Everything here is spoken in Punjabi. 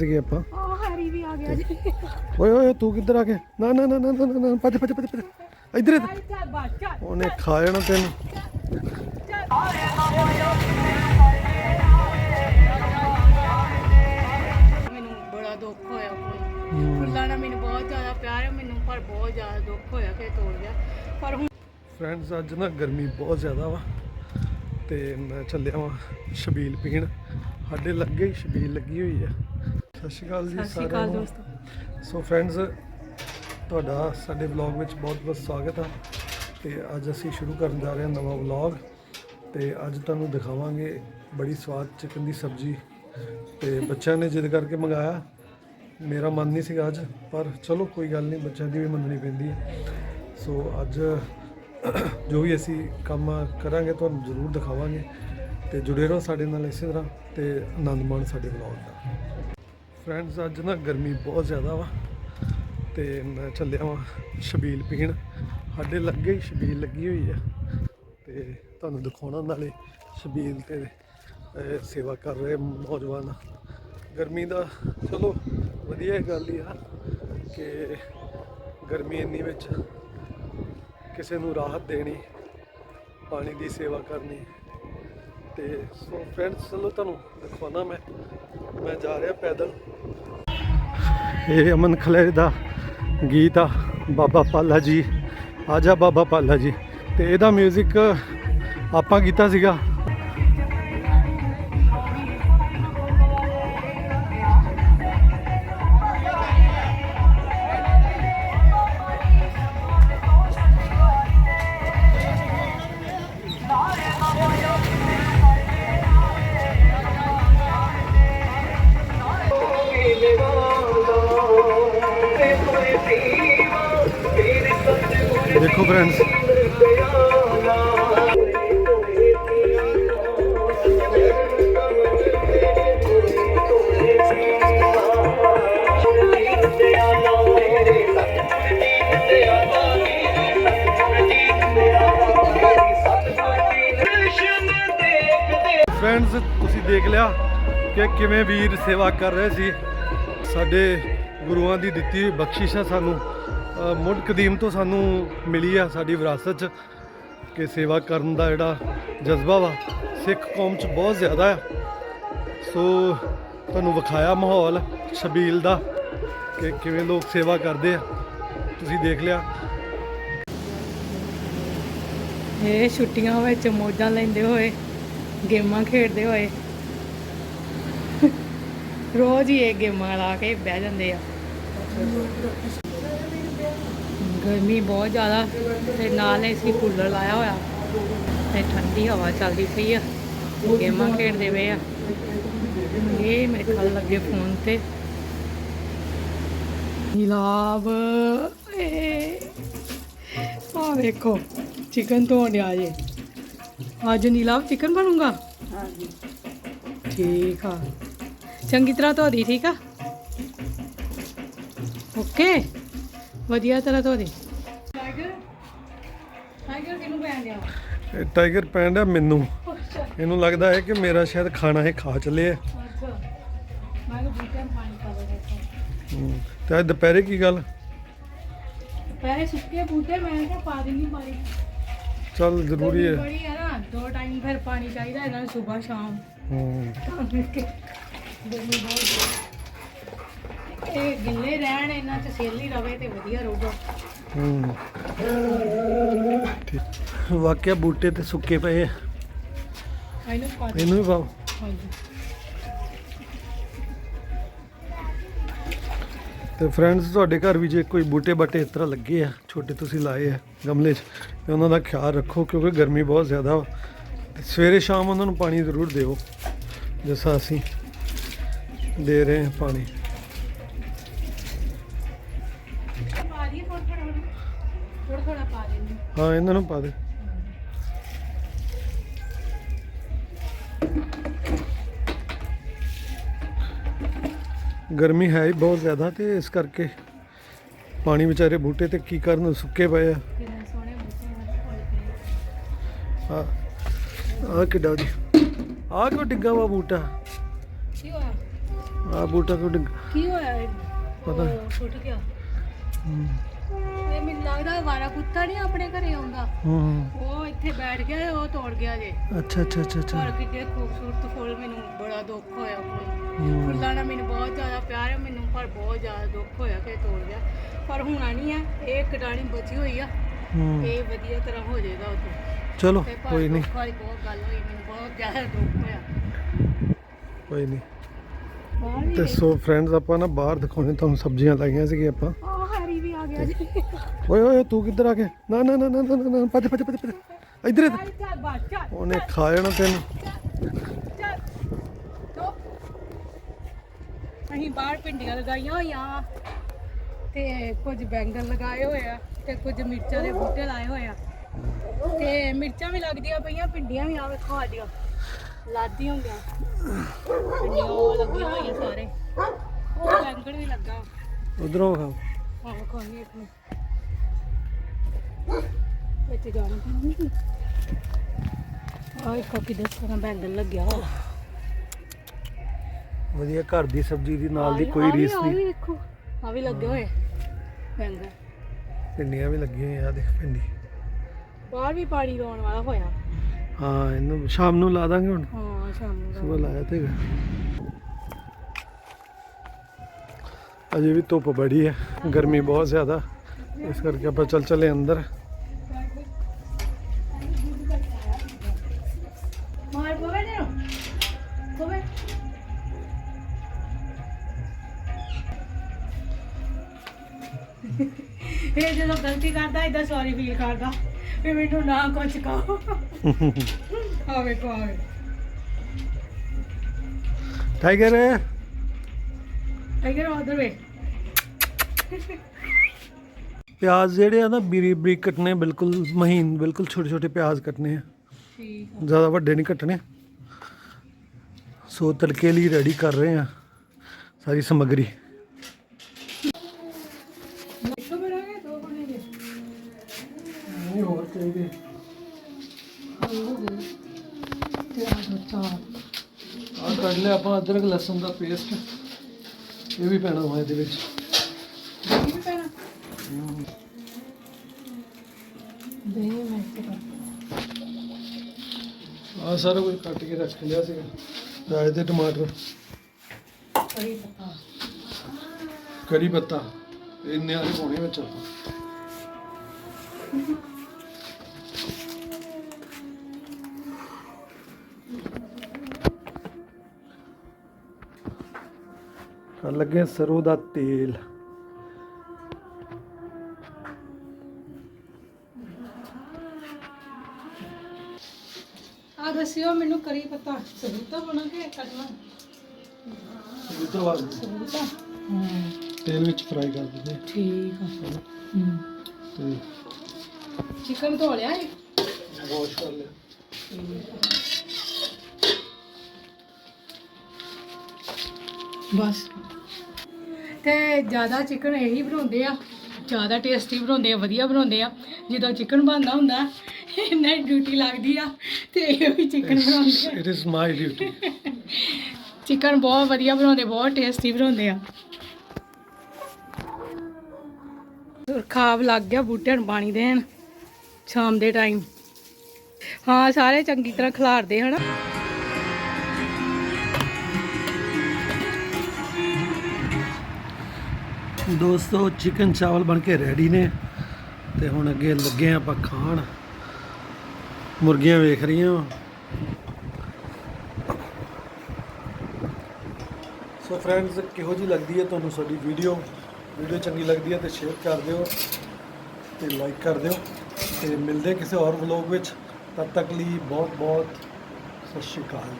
ਸੀਗੇ ਆਪਾਂ। ਉਹ ਹੈਰੀ ਵੀ ਆ ਗਿਆ ਜੀ। ਓਏ ਓਏ ਤੂੰ ਕਿੱਧਰ ਆ ਗਿਆ? ਨਾ ਨਾ ਨਾ ਨਾ ਨਾ ਨਾ, ਨਾ ਭੱਜ ਭੱਜ ਭੱਜ ਭੱਜ। ਇੱਧਰ ਇੱਧਰ। ਚੱਲ ਬਸ ਚੱਲ। ਉਹਨੇ ਖਾ ਜਾਣਾ ਤੈਨੂੰ। ਮੈਨੂੰ ਬੜਾ ਦੁੱਖ ਹੋਇਆ ਫੁੱਲਾਂ ਨਾਲ ਮੈਨੂੰ ਬਹੁਤ ਜ਼ਿਆਦਾ ਪਿਆਰ ਹੈ ਮੈਨੂੰ ਪਰ ਬਹੁਤ ਜ਼ਿਆਦਾ ਦੁੱਖ ਹੋਇਆ ਕਿ ਤੋੜ ਗਿਆ। ਪਰ ਹੁਣ ਫਰੈਂਡਸ ਅੱਜ ਨਾ ਗਰਮੀ ਬਹੁਤ ਜ਼ਿਆਦਾ ਵਾ। ਤੇ ਮੈਂ ਚੱਲਿਆ ਵਾਂ ਛਬੀਲ ਪੀਣ। ਸਾਡੇ ਲੱਗੇ ਹੀ ਛਬੀਲ ਲੱਗੀ ਹੋਈ ਆ। ਸਤਿ ਸ਼੍ਰੀ ਅਕਾਲ ਜੀ ਸਤਿ ਸ਼੍ਰੀ ਅਕਾਲ ਦੋਸਤੋ। ਸੋ ਫਰੈਂਡਸ ਤੁਹਾਡਾ ਸਾਡੇ ਵਲੌਗ ਵਿੱਚ ਬਹੁਤ-ਬਹੁਤ ਸਵਾਗਤ ਆ। ਤੇ ਅੱਜ ਅਸੀਂ ਸ਼ੁਰੂ ਕਰਨ ਜਾ ਰਹੇ ਹਾਂ ਨਵਾਂ ਵਲੌਗ ਤੇ ਅੱਜ ਤੁਹਾਨੂੰ ਦਿਖਾਵਾਂਗੇ ਬੜੀ ਸਵਾਦ ਚਿਕਨ ਦੀ ਸਬਜ਼ੀ। ਤੇ ਬੱਚਿਆਂ ਨੇ ਜਿੱਦ ਕਰਕੇ ਮੰਗਾਇਆ। ਮੇਰਾ ਮਨ ਨਹੀਂ ਸੀਗਾ ਅੱਜ ਪਰ ਚਲੋ ਕੋਈ ਗੱਲ ਨਹੀਂ ਬੱਚਿਆਂ ਦੀ ਵੀ ਮੰਨਣੀ ਪੈਂਦੀ ਹੈ। ਸੋ ਅੱਜ ਜੋ ਵੀ ਅਸੀਂ ਕੰਮ ਕਰਾਂਗੇ ਤੁਹਾਨੂੰ ਜ਼ਰੂਰ ਦਿਖਾਵਾਂਗੇ। ਤੇ ਜੁੜੇ ਰਹੋ ਸਾਡੇ ਨਾਲ ਇਸੇ ਤਰ੍ਹਾਂ ਤੇ ਆਨੰਦ ਮਾਣ ਸਾਡੇ ਵਲੌਗ ਦਾ। ਫਰੈਂਡਸ ਅੱਜ ਨਾ ਗਰਮੀ ਬਹੁਤ ਜ਼ਿਆਦਾ ਵਾ ਤੇ ਮੈਂ ਚੱਲਿਆ ਵਾਂ ਛਬੀਲ ਪੀਣ। ਸਾਡੇ ਲੱਗੇ ਹੀ ਸ਼ਬੀਲ ਲੱਗੀ ਹੋਈ ਆ ਤੇ ਤੁਹਾਨੂੰ ਦਿਖਾਉਣਾ ਨਾਲੇ ਛਬੀਲ ਤੇ ਸੇਵਾ ਕਰ ਰਹੇ ਨੌਜਵਾਨ। ਗਰਮੀ ਦਾ ਚਲੋ ਵਧੀਆ ਗੱਲ ਹੀ ਆ ਕਿ ਗਰਮੀ ਇੰਨੀ ਵਿੱਚ ਕਿਸੇ ਨੂੰ ਰਾਹਤ ਦੇਣੀ, ਪਾਣੀ ਦੀ ਸੇਵਾ ਕਰਨੀ ਤੇ ਸੋ ਫਰੈਂਡਸ ਚਲੋ ਤੁਹਾਨੂੰ ਦਿਖਾਉਣਾ ਮੈਂ। ਮੈਂ ਜਾ ਰਿਹਾ ਪੈਦਲ। ਇਹ ਅਮਨ ਖਲੇਰ ਦਾ ਗੀਤ ਆ, ਬਾਬਾ ਪਾਲਾ ਜੀ। ਆਜਾ ਬਾਬਾ ਪਾਲਾ ਜੀ। ਤੇ ਇਹਦਾ 뮤직 ਆਪਾਂ ਕੀਤਾ ਸੀਗਾ। ਦੇਖੋ ਫਰੈਂਡਸ ਫਰੈਂਡਸ ਤੁਸੀਂ ਦੇਖ ਲਿਆ ਕਿ ਕਿਵੇਂ ਵੀਰ ਸੇਵਾ ਕਰ ਰਹੇ ਸੀ। ਸਾਡੇ ਗੁਰੂਆਂ ਦੀ ਦਿੱਤੀ ਹੋਈ ਬਖਸ਼ਿਸ਼ ਆ ਸਾਨੂੰ। ਮੁੱਢ ਕਦੀਮ ਤੋਂ ਸਾਨੂੰ ਮਿਲੀ ਆ ਸਾਡੀ ਵਿਰਾਸਤ 'ਚ ਕਿ ਸੇਵਾ ਕਰਨ ਦਾ ਜਿਹੜਾ ਜਜ਼ਬਾ ਵਾ, ਸਿੱਖ ਕੌਮ 'ਚ ਬਹੁਤ ਜ਼ਿਆਦਾ ਆ। ਸੋ ਤੁਹਾਨੂੰ ਵਿਖਾਇਆ ਮਾਹੌਲ ਸ਼ਬੀਲ ਦਾ ਕਿ ਕਿਵੇਂ ਲੋਕ ਸੇਵਾ ਕਰਦੇ ਆ। ਤੁਸੀਂ ਦੇਖ ਲਿਆ। ਇਹ ਛੁੱਟੀਆਂ ਵਿੱਚ ਮੌਜਾਂ ਲੈਂਦੇ ਹੋਏ, ਗੇਮਾਂ ਖੇਡਦੇ ਹੋਏ। ਰੋਜ਼ ਹੀ ਇਹ ਗੇਮਾਂ ਲਾ ਕੇ ਬਹਿ ਜਾਂਦੇ ਆ। ਗਰਮੀ ਬਹੁਤ ਜ਼ਿਆਦਾ ਤੇ ਨਾਲ ਅਸੀਂ ਕੂਲਰ ਲਾਇਆ ਹੋਇਆ ਤੇ ਠੰਡੀ ਹਵਾ ਚੱਲਦੀ ਪਈ ਆ। ਗੇਮਾਂ ਖੇਡਦੇ ਪਏ ਆ। ਇਹ ਮੇਰੇ ਖਿਆਲ ਲੱਗੇ ਫੋਨ ਤੇ। ਨੀਲਾਬ ਇਹ ਆ ਵੇਖੋ ਚਿਕਨ ਧੋਣ ਡਿਆ ਜੇ। ਅੱਜ ਨੀਲਾਬ ਚਿਕਨ ਬਣੂਗਾ? ਹਾਂਜੀ। ਠੀਕ ਆ। ਚੰਗੀ ਤਰ੍ਹਾਂ ਧੋ ਦੀ ਠੀਕ ਆ? ਓਕੇ। ਵਧੀਆ ਤਰ੍ਹਾਂ ਧੋ ਦੀ ਟਾਈਗਰ ਟਾਈਗਰ ਕਿਨੂੰ ਪੈਣ ਡਿਆ? ਇਹ ਟਾਈਗਰ ਪੈਂਡ ਆ ਮੈਨੂੰ। ਇਹਨੂੰ ਲੱਗਦਾ ਹੈ ਕਿ ਮੇਰਾ ਸ਼ਾਇਦ ਖਾਣਾ ਇਹ ਖਾ ਚੱਲੇ ਮੈਂ ਕਿਹਾ ਪਾਣੀ ਪਾ ਦੇ ਹਮ, ਤੇ ਦੁਪਹਿਰੇ ਕੀ ਗੱਲ? ਪਹਿਲੇ ਸੁੱਕੇ ਬੂਟੇ ਮੈਂ ਕਿਹਾ ਪਾ ਦੇਣੀ ਪਾਣੀ। ਚੱਲ ਜ਼ਰੂਰੀ ਹੈ। ਬੜੀ ਆ ਨਾ ਦੋ ਟਾਈਮ ਫਿਰ ਪਾਣੀ ਚਾਹੀਦਾ ਇਹਨਾਂ ਨੂੰ ਸਵੇਰ ਸ਼ਾਮ। ਹਮ, ਤਾਂ ਕਰਕੇ ਗਰਮੀ ਬਹੁਤ ਜ਼ਿਆਦਾ। ਇਹ ਗਿੱਲੇ ਰਹਿਣ ਇਹਨਾਂ ਚ ਸੇਲ ਹੀ ਰਵੇ ਤੇ ਵਧੀਆ ਰਹੂਗਾ। ਹਮ। ਠੀਕ ਵਾਕਿਆ ਬੂਟੇ ਤੇ ਸੁੱਕੇ ਪਏ ਆ। ਇਹਨੂੰ ਵੀ ਪਾਓ। ਹਾਂਜੀ। ਤੇ ਫਰੈਂਡਸ ਤੁਹਾਡੇ ਘਰ ਵੀ ਜੇ ਕੋਈ ਬੂਟੇ ਬਾਟੇ ਇਸ ਤਰ੍ਹਾਂ ਲੱਗੇ ਆ ਛੋਟੇ ਤੁਸੀਂ ਲਾਏ ਆ ਗਮਲੇ 'ਚ ਤੇ ਉਹਨਾਂ ਦਾ ਖਿਆਲ ਰੱਖੋ ਕਿਉਂਕਿ ਗਰਮੀ ਬਹੁਤ ਜ਼ਿਆਦਾ ਵਾ। ਤੇ ਸਵੇਰੇ ਸ਼ਾਮ ਉਹਨਾਂ ਨੂੰ ਪਾਣੀ ਜ਼ਰੂਰ ਦਿਓ ਜਿਸਾ ਅਸੀਂ ਦੇ ਰਹੇ ਹਾਂ ਪਾਣੀ। ਹਾਂ ਇਹਨਾਂ ਨੂੰ ਪਾ ਦੇ। ਗਰਮੀ ਹੈ ਹੀ ਬਹੁਤ ਜ਼ਿਆਦਾ ਤੇ ਇਸ ਕਰਕੇ ਪਾਣੀ ਵਿਚਾਰੇ ਬੂਟੇ ਤੇ ਕੀ ਕਰਨ ਸੁੱਕੇ ਪਏ ਆ। ਆ ਆ ਕਿੱਡਾ ਜੀ। ਆ ਕਿਉਂ ਡਿੱਗਾ ਵਾ ਬੂਟਾ? ਕੀ ਹੋਇਆ? ਆ ਬੂਟਾ ਕੋ ਡਿੱਗ ਕੀ ਹੋਇਆ ਇਹ? ਪਤਾ ਟੁੱਟ ਗਿਆ। ਹੂੰ। ਇਹ ਮੈਨੂੰ ਲੱਗਦਾ ਵਾਰਾ ਕੁੱਤਾ ਨਹੀਂ ਆਪਣੇ ਘਰੇ ਆਉਂਦਾ। ਹੂੰ ਉਹ ਇੱਥੇ ਬੈਠ ਗਿਆ ਉਹ ਤੋੜ ਗਿਆ ਜੇ। ਅੱਛਾ ਅੱਛਾ ਅੱਛਾ ਅੱਛਾ। ਪਰ ਕਿਤੇ ਖੂਬਸੂਰਤ ਫੁੱਲ ਮੈਨੂੰ ਬੜਾ ਦੁੱਖ ਹੋਇਆ ਫੁੱਲ ਹੂੰ। ਫੁੱਲਾਂ ਨਾਲ ਮੈਨੂੰ ਬਹੁਤ ਜ਼ਿਆਦਾ ਪਿਆਰ ਹੈ ਮੈਨੂੰ ਪਰ ਬਹੁਤ ਜ਼ਿਆਦਾ ਦੁੱਖ ਹੋਇਆ ਕਿ ਇਹ ਤੋੜ ਗਿਆ। ਪਰ ਹੋਣਾ ਨਹੀਂ ਹੈ ਇਹ ਇੱਕ ਡਾਣੀ ਬਚੀ ਹੋਈ ਆ। ਹੂੰ। ਇਹ ਵਧੀਆ ਤਰ੍ਹਾਂ ਹੋ ਜਾਏਗਾ ਉੱਥੇ। ਚਲੋ ਤੇ ਪਰ ਕੋਈ ਨਹੀਂ ਦੁੱਖ ਵਾਲੀ ਬਹੁਤ ਗੱਲ ਹੋਈ ਮੈਨੂੰ ਬਹੁਤ ਜ਼ਿਆਦਾ ਦੁੱਖ ਹੋਇਆ। ਕੋਈ ਨਹੀਂ ਬਾਹਰ ਵੀ ਤੇ ਸੋ ਫਰੈਂਡਸ ਆਪਾਂ ਨਾ ਬਾਹਰ ਦਿਖਾਉਣੇ ਤੁਹਾਨੂੰ ਸਬਜ਼ੀਆਂ ਲਾਈਆਂ ਸੀਗੀਆਂ ਆਪਾਂ। ਆ ਆ ਗਿਆ ਜੀ। ਓਏ ਓਏ ਤੂੰ ਕਿੱਧਰ ਆ ਗਿਆ ਨਾ ਨਾ ਨਾ ਨਾ ਨਾ ਨਾ, ਨਾ ਭੱਜ ਭੱਜ ਭੱਜ ਭੱਜ। ਇੱਧਰ ਇੱਧਰ। ਚੱਲ ਚੱਲ ਬਾਹਰ ਚੱਲ। ਉਹਨੇ ਖਾ ਜਾਣਾ ਤੈਨੂੰ। ਚੱਲ ਚੁੱਪ। ਅਸੀਂ ਬਾਹਰ ਭਿੰਡੀਆਂ ਲਗਾਈਆਂ ਹੋਈਆਂ ਵਾਂ ਤੇ ਕੁਝ ਬੈਂਗਣ ਲਗਾਏ ਹੋਏ ਆ ਤੇ ਕੁਝ ਮਿਰਚਾਂ ਦੇ ਬੂਟੇ ਲਾਏ ਹੋਏ ਆ। ਤੇ ਮਿਰਚਾਂ ਵੀ ਲੱਗਦੀਆਂ ਪਈਆਂ ਭਿੰਡੀਆਂ ਵੀ ਆਵੇ ਖਾ ਦਿਓ ਲਾਦੀਆਂ ਹੁੰਦੀਆਂ ਭਿੰਡੀਆਂ ਉਹ ਲੱਗੀਆਂ ਹੋਈਆਂ ਸਾਰੇ। ਉਹ ਬੈਂਗਣ ਵੀ ਲੱਗਾ। ਉਧਰੋਂ ਖਾਓ ਆਹ ਕੋਈ ਇੱਕ ਨੂੰ ਵਿੱਚ ਜਾਣਾ ਪੈਣਾ ਆਹ ਇੱਕ ਕਿਤੇ ਸੋਨਾ ਬੈਂਗਣ ਲੱਗਿਆ ਹੋਇਆ ਵਧੀਆ ਘਰ ਦੀ ਸਬਜ਼ੀ ਦੀ ਨਾਲ ਦੀ ਆਹ ਕੋਈ ਰੀਸ ਆਹ ਵੀ ਨਹੀਂ। ਵੇਖੋ ਆ ਵੀ ਲੱਗੇ ਹੋਏ। ਬੈਂਗਣ। ਭਿੰਡੀਆਂ ਵੀ ਲੱਗੀਆਂ ਹੋਈਆਂ ਆ ਦੇਖ ਭਿੰਡੀ। ਬਾਹਰ ਵੀ ਪਾਣੀ ਲਾਉਣ ਵਾਲਾ ਹੋਇਆ। ਹਾਂ ਇਹਨੂੰ ਸ਼ਾਮ ਨੂੰ ਲਾ ਦਾਂਗੇ ਹੁਣ। ਹਾਂ ਸ਼ਾਮ ਨੂੰ ਸਵੇਰ ਲਾਇਆ ਤੇ ਅਜੇ ਵੀ ਧੁੱਪ ਬੜੀ ਹੈ ਗਰਮੀ ਬਹੁਤ ਜ਼ਿਆਦਾ। ਇਸ ਕਰਕੇ ਆਪਾਂ ਚੱਲ ਚਲੇ ਅੰਦਰ। ਇਹ ਜਦੋਂ ਗਲਤੀ ਕਰਦਾ ਇਦਾਂ ਸੌਰੀ ਫੀਲ ਕਰਦਾ। ਵੀ ਮੈਨੂੰ ਨਾ ਕੁਝ ਕਹੋ। ਆ ਵੇਖੋ ਆ ਵੇਖੋ ਟਾਈਗਰ ਟਾਈਗਰ ਉਧਰ ਵੇ ਪਿਆਜ਼ ਜਿਹੜੇ ਆ ਨਾ ਬਰੀ ਬਰੀਕ ਕੱਟਨੇ ਬਿਲਕੁਲ ਮਹੀਨ ਬਿਲਕੁਲ ਛੋਟੇ ਛੋਟੇ ਪਿਆਜ਼ ਕੱਟਨੇ ਆ। ਠੀਕ ਜ਼ਿਆਦਾ ਵੱਡੇ ਨਹੀਂ ਕੱਟਣੇ। ਸੋ ਤੜਕੇ ਲਈ ਰੈਡੀ ਕਰ ਰਹੇ ਆ ਸਾਰੀ ਸਮੱਗਰੀ। ਆ ਕੱਢ ਲਿਆ ਆਪਾਂ ਅਦਰਕ ਲਸਣ ਦਾ ਪੇਸਟ ਇਹ ਵੀ ਪੈਣਾ ਵਾ ਇਹਦੇ ਵਿੱਚ। ਦੇ ਮੈਂ ਤੇ ਆ ਸਾਰਾ ਕੁਝ ਕੱਟ ਕੇ ਰੱਖ ਲਿਆ ਸੀਗਾ। ਪਿਆਜ਼ ਤੇ ਟਮਾਟਰ। ਕਰੀ ਪਤਾ। ਕਰੀ ਪੱਤਾ। ਇੰਨੇ ਆਲੇ ਪਾਉਣੇ ਵਿੱਚ ਆਪਾਂ। ਲੱਗੇ ਸਰੋਂ ਦਾ ਤੇਲ ਆ ਦੱਸਿਓ ਮੈਨੂੰ ਕਰੀ ਪਤਾ। ਸਬੂਤਾ ਬਣਾ ਕੇ ਕੱਢਣਾ ਸਬੂਤਾ ਤੇਲ ਵਿੱਚ ਫਰਾਈ ਕਰ ਦਿੰਦੇ ਠੀਕ ਆ। ਹੂੰ। ਤੇ ਚਿਕਨ ਧੋ ਲਿਆ ਜੀ ਵਾਸ਼ ਕਰ ਲਿਆ। ਬਸ। ਤੇ ਜ਼ਿਆਦਾ ਚਿਕਨ ਇਹੀ ਬਣਾਉਂਦੇ ਆ। ਜ਼ਿਆਦਾ ਟੇਸਟੀ ਬਣਾਉਂਦੇ ਆ ਵਧੀਆ ਬਣਾਉਂਦੇ ਆ। ਜਦੋਂ ਚਿਕਨ ਬਣਦਾ ਹੁੰਦਾ ਇਹਨਾਂ ਡਿਊਟੀ ਲੱਗਦੀ ਆ ਤੇ ਇਹ ਵੀ ਚਿਕਨ ਬਣਾਉਂਦੇ ਆ। It is my duty chicken ਬਹੁਤ ਵਧੀਆ ਬਣਾਉਂਦੇ ਬਹੁਤ ਟੇਸਟੀ ਬਣਾਉਂਦੇ ਆ। ਖਾਬ ਲੱਗ ਗਿਆ ਬੂਟਿਆਂ ਨੂੰ ਪਾਣੀ ਦੇਣ ਸ਼ਾਮ ਦੇ ਟਾਈਮ ਹਾਂ ਸਾਰੇ ਚੰਗੀ ਤਰ੍ਹਾਂ ਖਿਲਾਰਦੇ ਹਨਾ? ਦੋਸਤੋ ਚਿਕਨ ਚਾਵਲ ਬਣ ਕੇ ਰੈਡੀ ਨੇ ਤੇ ਹੁਣ ਅੱਗੇ ਲੱਗੇ ਆ ਆਪਾਂ ਖਾਣ। ਮੁਰਗੀਆਂ ਵੇਖ ਰਹੀਆਂ ਸੋ ਫਰੈਂਡਸ ਕਿਹੋ ਜੀ ਲੱਗਦੀ ਹੈ ਤੁਹਾਨੂੰ ਸਾਡੀ ਵੀਡੀਓ ਵੀਡੀਓ ਚੰਗੀ ਲੱਗਦੀ ਹੈ ਤੇ ਸ਼ੇਅਰ ਕਰ ਦਿਓ ਤੇ ਲਾਈਕ ਕਰ ਦਿਓ ਤੇ ਮਿਲਦੇ ਕਿਸੇ ਹੋਰ ਵਲੋਗ ਵਿੱਚ। ਤਦ ਤੱਕ ਲਈ ਬਹੁਤ ਬਹੁਤ ਸਤਿ ਸ਼੍ਰੀ ਅਕਾਲ।